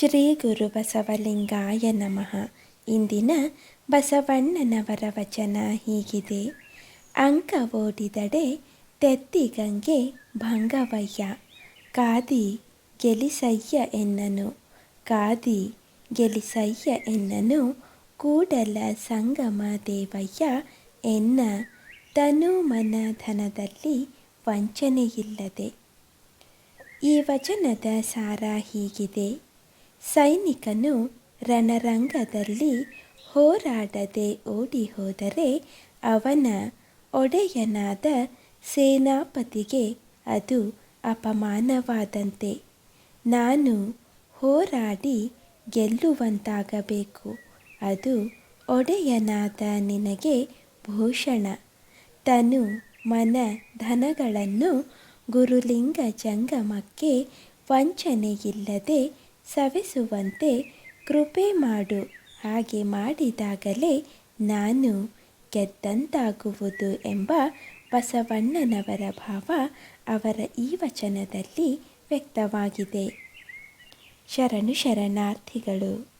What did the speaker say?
ಶ್ರೀ ಗುರು ಬಸವಲಿಂಗಾಯ ನಮಃ ಇಂದಿನ ಬಸವಣ್ಣನವರ ವಚನ ಹೀಗಿದೆ. ಅಂಕ ಓಡಿದಡೆ ತೆತ್ತಿಗಂಗೆ ಭಂಗವಯ್ಯ. ಕಾದಿ ಗೆಲಿಸಯ್ಯ ಎನ್ನನು. ಕಾದಿ ಗೆಲಿಸಯ್ಯ ಎನ್ನನು. ಕೂಡಲ ಸಂಗಮ ದೇವಯ್ಯ ಎನ್ನ. ತನು ಮನ ಧನದಲ್ಲಿ ವಂಚನೆಯಿಲ್ಲದೆ. ಈ ವಚನದ ಸಾರ ಹೀಗಿದೆ. ಸೈನಿಕನು ರಣರಂಗದಲ್ಲಿ ಹೋರಾಡದೆ ಓಡಿ ಹೋದರೆ ಅವನ ಒಡೆಯನಾದ ಸೇನಾಪತಿಗೆ ಅದು ಅಪಮಾನವಾದಂತೆ. ನಾನು ಹೋರಾಡಿ ಗೆಲ್ಲುವಂತಾಗಬೇಕು. ಅದು ಒಡೆಯನಾದ ನಿನಗೆ ಭೂಷಣ. ತನು ಮನ ಧನಗಳನ್ನು ಗುರುಲಿಂಗ ಜಂಗಮಕ್ಕೆ ವಂಚನೆಯಿಲ್ಲದೆ ಸವೆಸುವಂತೆ ಕೃಪೆ ಮಾಡು. ಹಾಗೆ ಮಾಡಿದಾಗಲೇ ನಾನು ಗೆದ್ದಂತಾಗುವುದು ಎಂಬ ಬಸವಣ್ಣನವರ ಭಾವ ಅವರ ಈ ವಚನದಲ್ಲಿ ವ್ಯಕ್ತವಾಗಿದೆ. ಶರಣು ಶರಣಾರ್ಥಿಗಳು